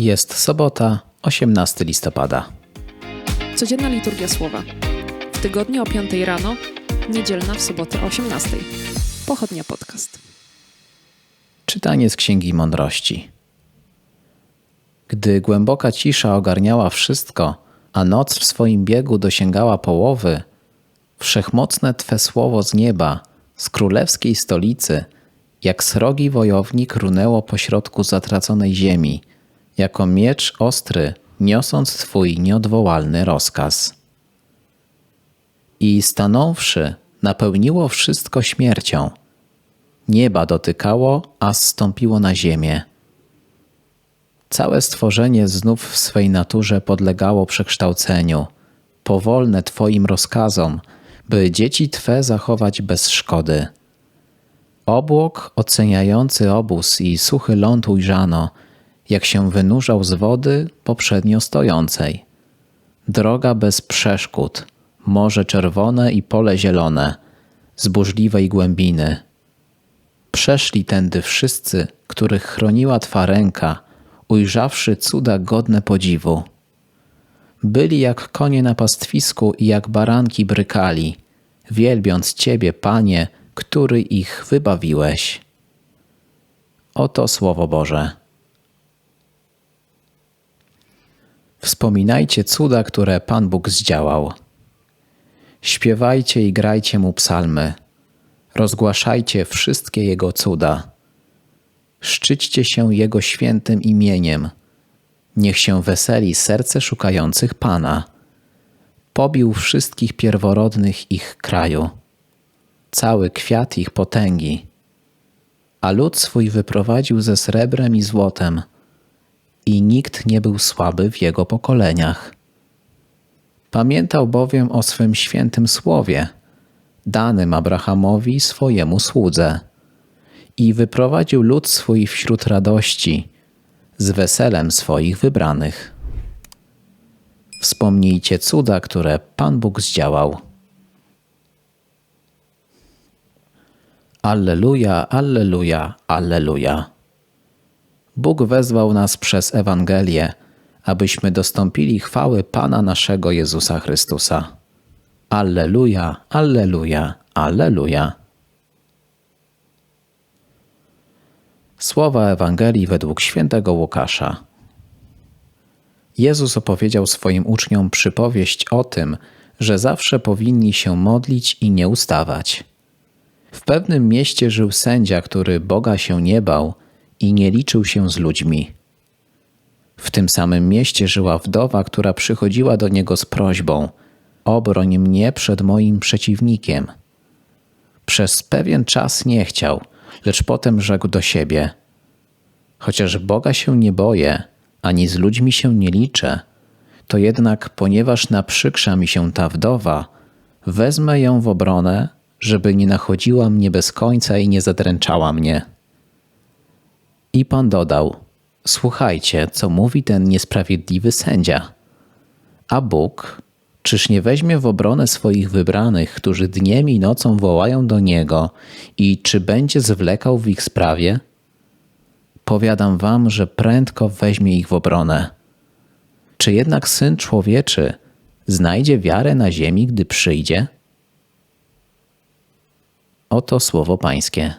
Jest sobota, 18 listopada. Codzienna liturgia słowa. W tygodniu o 5 rano, niedzielna w sobotę o 18. Pochodnia podcast. Czytanie z Księgi Mądrości. Gdy głęboka cisza ogarniała wszystko, a noc w swoim biegu dosięgała połowy, wszechmocne Twe słowo z nieba, z królewskiej stolicy, jak srogi wojownik runęło pośrodku zatraconej ziemi, jako miecz ostry, niosąc Twój nieodwołalny rozkaz. I stanąwszy, napełniło wszystko śmiercią. Nieba dotykało, a zstąpiło na ziemię. Całe stworzenie znów w swej naturze podlegało przekształceniu, powolne Twoim rozkazom, by dzieci Twe zachować bez szkody. Obłok oceniający obóz i suchy ląd ujrzano, jak się wynurzał z wody poprzednio stojącej. Droga bez przeszkód, morze czerwone i pole zielone, z burzliwej głębiny. Przeszli tędy wszyscy, których chroniła Twa ręka, ujrzawszy cuda godne podziwu. Byli jak konie na pastwisku i jak baranki brykali, wielbiąc Ciebie, Panie, który ich wybawiłeś. Oto Słowo Boże. Wspominajcie cuda, które Pan Bóg zdziałał. Śpiewajcie i grajcie mu psalmy. Rozgłaszajcie wszystkie Jego cuda. Szczyćcie się Jego świętym imieniem. Niech się weseli serce szukających Pana. Pobił wszystkich pierworodnych ich kraju, cały kwiat ich potęgi. A lud swój wyprowadził ze srebrem i złotem, i nikt nie był słaby w jego pokoleniach. Pamiętał bowiem o swym świętym słowie, danym Abrahamowi swojemu słudze, i wyprowadził lud swój wśród radości, z weselem swoich wybranych. Wspomnijcie cuda, które Pan Bóg zdziałał. Alleluja, alleluja, alleluja. Bóg wezwał nas przez Ewangelię, abyśmy dostąpili chwały Pana naszego Jezusa Chrystusa. Alleluja, alleluja, alleluja. Słowa Ewangelii według świętego Łukasza. Jezus opowiedział swoim uczniom przypowieść o tym, że zawsze powinni się modlić i nie ustawać. W pewnym mieście żył sędzia, który Boga się nie bał i nie liczył się z ludźmi. W tym samym mieście żyła wdowa, która przychodziła do niego z prośbą: Obroń mnie przed moim przeciwnikiem. Przez pewien czas nie chciał, lecz potem rzekł do siebie: Chociaż Boga się nie boję, ani z ludźmi się nie liczę, to jednak, ponieważ naprzykrza mi się ta wdowa, wezmę ją w obronę, żeby nie nachodziła mnie bez końca i nie zadręczała mnie. I pan dodał: Słuchajcie, co mówi ten niesprawiedliwy sędzia. A Bóg, czyż nie weźmie w obronę swoich wybranych, którzy dniem i nocą wołają do niego, i czy będzie zwlekał w ich sprawie? Powiadam wam, że prędko weźmie ich w obronę. Czy jednak syn człowieczy znajdzie wiarę na ziemi, gdy przyjdzie? Oto słowo Pańskie.